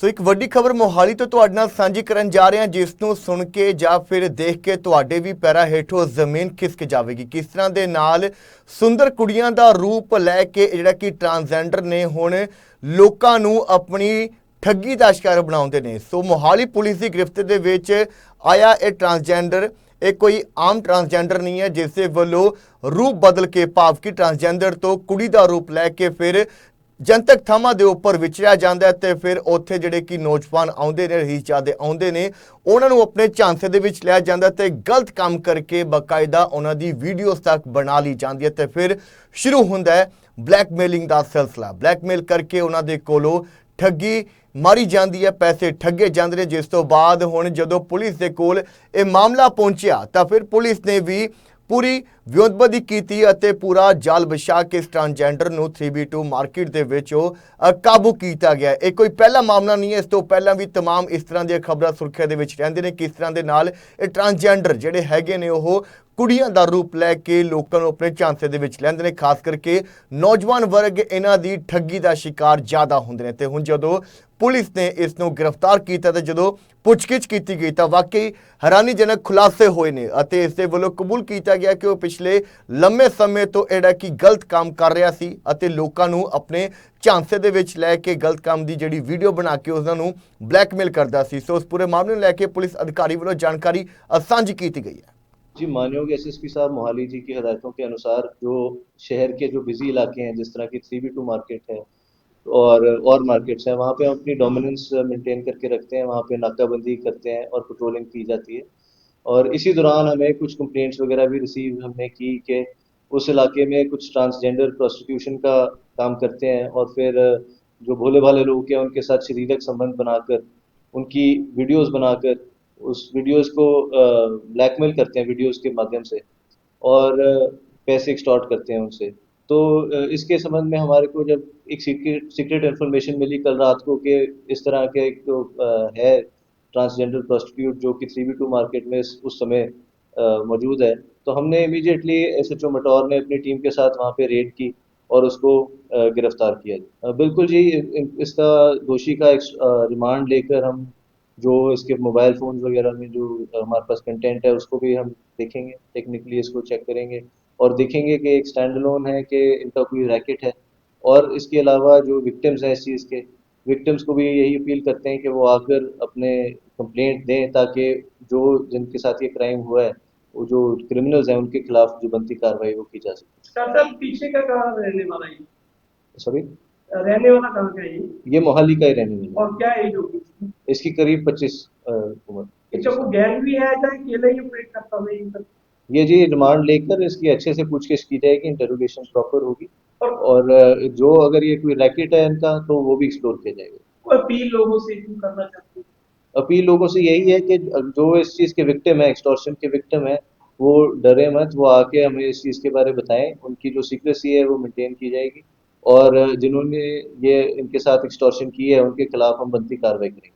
ਸੋ ਇੱਕ ਵੱਡੀ ਖਬਰ ਮੋਹਾਲੀ ਤੋਂ ਤੁਹਾਡੇ ਨਾਲ ਸਾਂਝੀ ਕਰਨ ਜਾ ਰਹੇ ਹਾਂ, ਜਿਸ ਨੂੰ ਸੁਣ ਕੇ ਜਾਂ ਫਿਰ ਦੇਖ ਕੇ ਤੁਹਾਡੇ ਵੀ ਪੈਰਾਂ ਹੇਠੋਂ ਜ਼ਮੀਨ ਖਿਸਕ ਜਾਵੇਗੀ। ਕਿਸ ਤਰ੍ਹਾਂ ਦੇ ਨਾਲ ਸੁੰਦਰ ਕੁੜੀਆਂ ਦਾ ਰੂਪ ਲੈ ਕੇ ਜਿਹੜਾ ਕਿ ਟਰਾਂਸਜੈਂਡਰ ਨੇ ਹੁਣ ਲੋਕਾਂ ਨੂੰ ਆਪਣੀ ਠੱਗੀ ਦਾ ਸ਼ਿਕਾਰ ਬਣਾਉਂਦੇ ਨੇ। ਸੋ ਮੋਹਾਲੀ ਪੁਲਿਸ ਦੀ ਗ੍ਰਿਫਤ ਦੇ ਵਿੱਚ ਆਇਆ ਇਹ ਟਰਾਂਸਜੈਂਡਰ। ਇਹ ਕੋਈ ਆਮ ਟਰਾਂਸਜੈਂਡਰ ਨਹੀਂ ਹੈ, ਜਿਸ ਦੇ ਵੱਲੋਂ ਰੂਪ ਬਦਲ ਕੇ ਭਾਵ ਕਿ ਟਰਾਂਸਜੈਂਡਰ ਤੋਂ ਕੁੜੀ ਦਾ ਰੂਪ ਲੈ ਕੇ ਫਿਰ ਜਨਤਕ ਥਾਵਾਂ ਦੇ ਉੱਪਰ ਵਿਚਰਿਆ ਜਾਂਦਾ ਹੈ ਤੇ ਫਿਰ ਉੱਥੇ ਜਿਹੜੇ ਕਿ ਨੌਜਵਾਨ ਆਉਂਦੇ ਨੇ ਰਹੀਸ ਜਾਦੇ ਆਉਂਦੇ ਨੇ, ਉਹਨਾਂ ਨੂੰ ਆਪਣੇ ਝਾਂਸੇ ਦੇ ਵਿੱਚ ਲਿਆ ਜਾਂਦਾ ਤੇ ਗਲਤ ਕੰਮ ਕਰਕੇ ਬਕਾਇਦਾ ਉਹਨਾਂ ਦੀ ਵੀਡੀਓਜ਼ ਤੱਕ ਬਣਾ ਲਈ ਜਾਂਦੀ ਹੈ ਤੇ ਫਿਰ ਸ਼ੁਰੂ ਹੁੰਦਾ ਹੈ ਬਲੈਕਮੇਲਿੰਗ ਦਾ ਸਿਲਸਿਲਾ। ਬਲੈਕਮੇਲ ਕਰਕੇ ਉਹਨਾਂ ਦੇ ਕੋਲੋਂ ਠੱਗੀ ਮਾਰੀ ਜਾਂਦੀ ਹੈ, ਪੈਸੇ ਠੱਗੇ ਜਾਂਦੇ ਨੇ। ਜਿਸ ਤੋਂ ਬਾਅਦ ਹੁਣ ਜਦੋਂ ਪੁਲਿਸ ਦੇ ਕੋਲ ਇਹ ਮਾਮਲਾ ਪਹੁੰਚਿਆ ਤਾਂ ਫਿਰ ਪੁਲਿਸ ਨੇ ਵੀ ਪੂਰੀ ਵਿਉਂਤਬੰਦੀ ਕੀਤੀ ਅਤੇ ਪੂਰਾ ਜਾਲ ਵਿਛਾ ਕੇ ਇਸ ਟ੍ਰਾਂਸਜੈਂਡਰ ਨੂੰ 3B2 ਮਾਰਕੀਟ ਦੇ ਵਿੱਚ ਉਹ ਅ, ਕਾਬੂ ਕੀਤਾ ਗਿਆ ਹੈ। ਇਹ ਕੋਈ ਪਹਿਲਾ ਮਾਮਲਾ ਨਹੀਂ ਹੈ ਇਸ ਤੋਂ ਪਹਿਲਾਂ ਵੀ तमाम ਇਸ ਤਰ੍ਹਾਂ ਦੀਆਂ ਖਬਰਾਂ ਸੁਰਖੀਆਂ ਦੇ ਵਿੱਚ ਰਹਿੰਦੇ ਨੇ ਕਿਸ ਤਰ੍ਹਾਂ ਦੇ ਨਾਲ ਇਹ ਟ੍ਰਾਂਸਜੈਂਡਰ ਜਿਹੜੇ ਹੈਗੇ ਨੇ ਉਹ ਕੁੜੀਆਂ ਦਾ ਰੂਪ ਲੈ ਕੇ ਲੋਕਾਂ ਨੂੰ ਆਪਣੇ ਝਾਂਸੇ ਦੇ ਵਿੱਚ ਲੈਂਦੇ ਨੇ, ਖਾਸ ਕਰਕੇ ਨੌਜਵਾਨ ਵਰਗ ਇਹਨਾਂ ਦੀ ਠੱਗੀ ਦਾ ਸ਼ਿਕਾਰ ਜ਼ਿਆਦਾ ਹੁੰਦੇ ਨੇ। ਤੇ ਹੁਣ ਜਦੋਂ ਪੁਲਿਸ ਨੇ ਇਸ ਨੂੰ ਗ੍ਰਿਫਤਾਰ ਕੀਤਾ ਤੇ ਜਦੋਂ ਪੁੱਛਗਿੱਛ ਕੀਤੀ ਗਈ ਤਾਂ ਵਾਕਈ ਹੈਰਾਨੀਜਨਕ ਖੁਲਾਸੇ ਹੋਏ ਨੇ ਅਤੇ ਇਸ ਦੇ ਵੱਲੋਂ ਕਬੂਲ ਕੀਤਾ ਗਿਆ ਕਿ ਉਹ ਪਿਛਲੇ ਲੰਮੇ ਸਮੇਂ ਤੋਂ ਇਹੜਾ ਕੀ ਗਲਤ ਕੰਮ ਕਰ ਰਿਹਾ ਸੀ ਅਤੇ ਲੋਕਾਂ ਨੂੰ ਆਪਣੇ ਝਾਂਸੇ ਦੇ ਵਿੱਚ ਲੈ ਕੇ ਗਲਤ ਕੰਮ ਦੀ ਜਿਹੜੀ ਵੀਡੀਓ ਬਣਾ ਕੇ ਉਹਨਾਂ ਨੂੰ ਬਲੈਕਮੇਲ ਕਰਦਾ ਸੀ। ਸੋ ਉਸ ਪੂਰੇ ਮਾਮਲੇ ਨੂੰ ਲੈ ਕੇ ਪੁਲਿਸ ਅਧਿਕਾਰੀ ਵੱਲੋਂ ਜਾਣਕਾਰੀ ਸਾਂਝੀ ਕੀਤੀ ਗਈ ਹੈ। जी मान्योगे एस एस पी साहब, मोहाली जी की हदायतों के अनुसार जो शहर के जो बिज़ी इलाके हैं, जिस तरह की थ्री बी टू मार्केट है और और मार्केट्स हैं, वहाँ पे हम अपनी डोमिनेंस मेंटेन करके रखते हैं, वहाँ पे नाकाबंदी करते हैं और पेट्रोलिंग की जाती है। और इसी दौरान हमें कुछ कंप्लेंट्स वगैरह भी रिसीव हमने की कि उस इलाके में कुछ ट्रांसजेंडर प्रोस्टिट्यूशन का काम करते हैं और फिर जो भोले भाले लोग हैं, उनके साथ शरीरक संबंध बनाकर, उनकी वीडियोस बनाकर उस वीडियोस को ब्लैकमेल करते हैं वीडियोस के माध्यम से और पैसे एक्सटॉर्ट करते हैं उनसे। तो इसके संबंध में हमारे को जब एक सीक्रेट सीक्रेट इन्फॉर्मेशन मिली कल रात को कि इस तरह के एक तो है ट्रांसजेंडर प्रोस्टिट्यूट जो कि थ्री बी टू मार्केट में उस समय मौजूद है तो हमने immediately S H O Mataur ने अपनी टीम के साथ वहाँ पे रेड की और उसको गिरफ़्तार किया। बिल्कुल जी इसका दोषी का रिमांड लेकर हम जो इसके मोबाइल फ़ोन वगैरह में जो हमारे पास कंटेंट है उसको भी हम देखेंगे टेक्निकली इसको चेक करेंगे और देखेंगे कि एक स्टैंड लोन है कि इनका कोई रैकेट है। और इसके अलावा जो विक्टिम्स हैं इस चीज़ के विक्टिम्स को भी यही अपील करते हैं कि वो आकर अपने कंप्लेंट दें ताकि जो जिनके साथ ये क्राइम हुआ है वो जो क्रिमिनल्स हैं उनके खिलाफ जो बनती कार्रवाई वो की जा सके। पीछे का कहाँ रहने वाला है सॉरी रहने वाला कहाँ का है ये? मोहाली का ही रहने वाला और क्या एज होगी? इसकी? करीब पच्चीस उम्र। अच्छा ये जी डिमांड लेकर इसकी अच्छे से पूछगिछ की जाएगी इंटरोगेशन प्रॉपर होगी। और जो अगर ये कोई रैकेट है इनका तो वो भी एक्सप्लोर किया जाएगा। अपील लोगों से क्यों करना चाहते हैं? अपील लोगों से यही है कि जो इस चीज़ के विक्टिम है एक्सटॉर्शन के विक्टिम है वो डरे मत वो आके हमें इस चीज़ के बारे में बताएँ। उनकी जो सीक्रेसी है वो मेंटेन की जाएगी। और जिन्होंने ये इनके साथ एक्सटॉर्शन की है उनके खिलाफ हम बनती कार्रवाई करेंगे।